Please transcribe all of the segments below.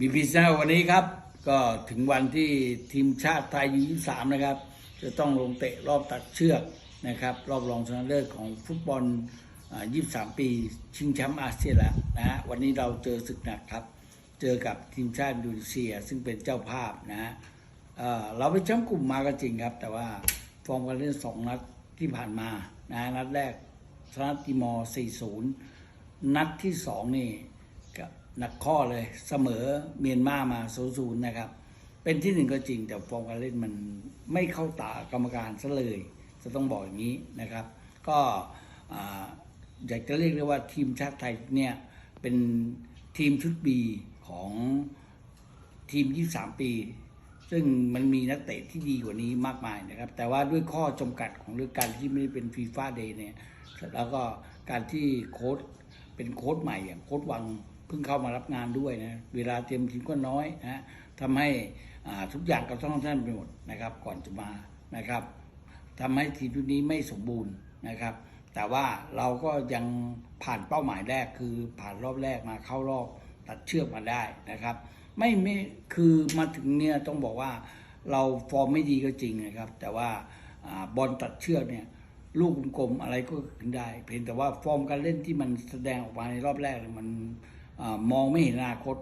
บีพีซีวันนี้ครับ ก็ถึงวันที่ทีมชาติไทยยูยี่สามนะครับ จะต้องลงเตะรอบตัดเชือกนะครับ รอบรองชนะเลิศของฟุตบอลยี่สามปีชิงแชมป์อาเซียนแล้วนะฮะวันนี้เราเจอศึกหนักครับ เจอกับทีมชาติอินโดนีเซีย ซึ่งเป็นเจ้าภาพนะฮะเเราเป็นแชมป์กลุ่มมาก็จริงครับ แต่ว่าฟอร์มการเล่นสองนัดที่ผ่านมานะนัดแรกชนะติมอร์ 4-0 นัดที่สองนี่ หนักข้อเลยเสมอเมียนมามา0ูนย์นะครับ เป็นที่หนึ่งก็จริงแต่ฟอร์มการเล่นมันไม่เข้าตากรรมการซะเลย จะต้องบอกอย่างนี้นะครับ ก็อ่าอยากจะเรียกได้ว่าทีมชาติไทยเนี่ยเป็นทีมชุดบีของทีม 23 ปี ซึ่งมันมีนักเตะที่ดีกว่านี้มากมายนะครับ แต่ว่าด้วยข้อจำกัดของเรื่องการที่ไม่ได้เป็นฟีฟ่าเดย์เนี่ยแล้วก็การที่โค้ชเป็นโค้ชใหม่อย่างโค้ชวัง เพิ่งเข้ามารับงานด้วยนะเวลาเตรียมทีมก็น้อยนะทำให้อ่าทุกอย่างก็ต้องท่านไปหมดนะครับ ก่อนจะมานะครับทำให้ทีมชุดนี้ไม่สมบูรณ์นะครับ แต่ว่าเราก็ยังผ่านเป้าหมายแรกคือผ่านรอบแรกมาเข้ารอบตัดเชือกมาได้นะครับ ไม่ไม่คือมาถึงเนี่ยต้องบอกว่าเราฟอร์มไม่ดีก็จริงนะครับ แต่ว่าอบอลตัดเชือกเนี่ยลูกกลมๆอะไรก็ขึ้นได้ เพียงแต่ว่าฟอร์มการเล่นที่มันแสดงออกมาในรอบแรกมัน มองไม่เห็นอนาคต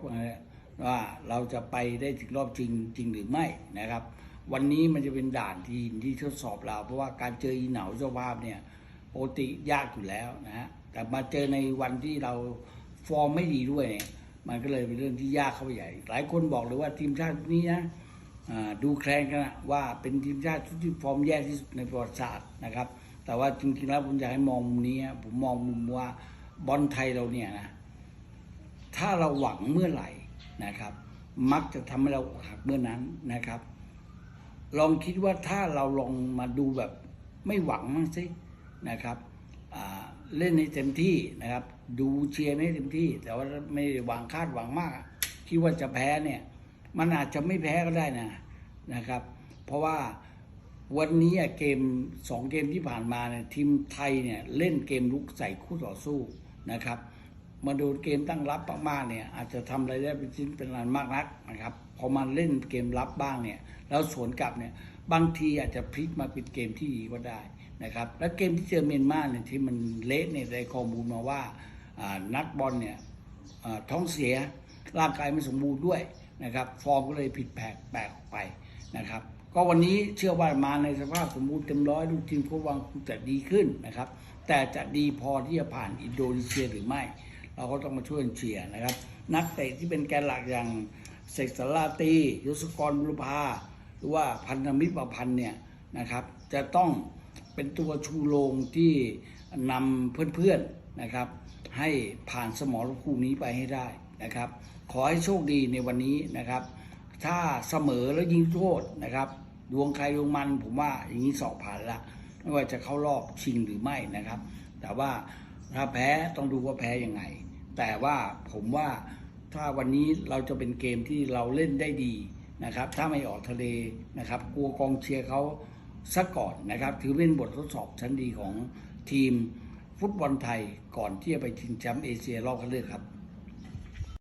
ว่าเราจะไปได้ถึงรอบจริงจริงหรือไม่นะครับ วันนี้มันจะเป็นด่านทีมที่ทดสอบเรา เพราะว่าการเจออีเหนาเจ้าภาพเนี่ยปกติยากอยู่แล้วนะฮะแต่มาเจอในวันที่เราฟอร์มไม่ดีด้วยเนี่ยมันก็เลยเป็นเรื่องที่ยากเข้าไปใหญ่ หลายคนบอกเลยว่าทีมชาตินี้นะดูแคลนกันนะว่าเป็นทีมชาติที่ฟอร์มแย่ที่สุดในประวัติศาสตร์นะครับ แต่ว่าจริงๆแล้วผมอยากให้มองมุมนี้ผมมองมุมว่าบอลไทยเราเนี่ยนะ ถ้าเราหวังเมื่อไหร่นะครับ มักจะทำให้เราหักเมื่อนั้นนะครับ ลองคิดว่าถ้าเราลองมาดูแบบไม่หวังมั้งสินะครับเล่นให้เต็มที่นะครับ ดูเชียร์ให้เต็มที่ แต่ว่าไม่ไหวังคาดหวังมากคิดว่าจะแพ้เนี่ย มันอาจจะไม่แพ้ก็ได้นะนะครับ เพราะว่าวันนี้เกมสองเกมที่ผ่านมาเนี่ยทีมไทยเนี่ยเล่นเกมลุกใส่คู่ต่อสู้นะครับ มาดูเกมตั้งรับมากๆเนี่ย อาจจะทำอะไรได้เป็นชิ้นเป็นอันมากนักนะครับพอมาเล่นเกมรับบ้างเนี่ย แล้วสวนกลับเนี่ยบางทีอาจจะพลิกมาเป็นเกมที่ดีก็ได้นะครับ แล้วเกมที่เจอเมียนมาเนี่ยที่มันเละเนี่ยได้ข้อมูลมาว่านักบอลเนี่ยท้องเสียร่างกายไม่สมบูรณ์ด้วยนะครับ ฟอร์มก็เลยผิดแปลกแปลกออกไปนะครับ ก็วันนี้เชื่อว่ามาในสภาพสมบูรณ์เต็มร้อยลูกทีมโค้ชวังคงจะดีขึ้นนะครับ แต่จะดีพอที่จะผ่านอินโดนีเซียหรือไม่ เราก็ต้องมาช่วยเชียร์นะครับ นักเตะที่เป็นแกนหลักอย่างเสกสรลาตียศกรบุรพาหรือว่าพันธมิตรประพันธ์เนี่ยนะครับจะต้องเป็นตัวชูโรงที่นำเพื่อนๆนะครับ ให้ผ่านสมรภูมินี้ไปให้ได้นะครับ ขอให้โชคดีในวันนี้นะครับ ถ้าเสมอแล้วยิงโทษนะครับ ดวงใครดวงมันผมว่าอย่างนี้สอบผ่านละไม่ว่าจะเข้ารอบชิงหรือไม่นะครับ แต่ว่า ถ้าแพ้ต้องดูว่าแพ้ยังไง แต่ว่าผมว่าถ้าวันนี้เราจะเป็นเกมที่เราเล่นได้ดีนะครับ ถ้าไม่ออกทะเลนะครับ กลัวกองเชียร์เขาซะก่อนนะครับ ถือเป็นบททดสอบชั้นดีของทีมฟุตบอลไทยก่อนที่จะไปชิงแชมป์เอเชียรอบคัดเลือกครับ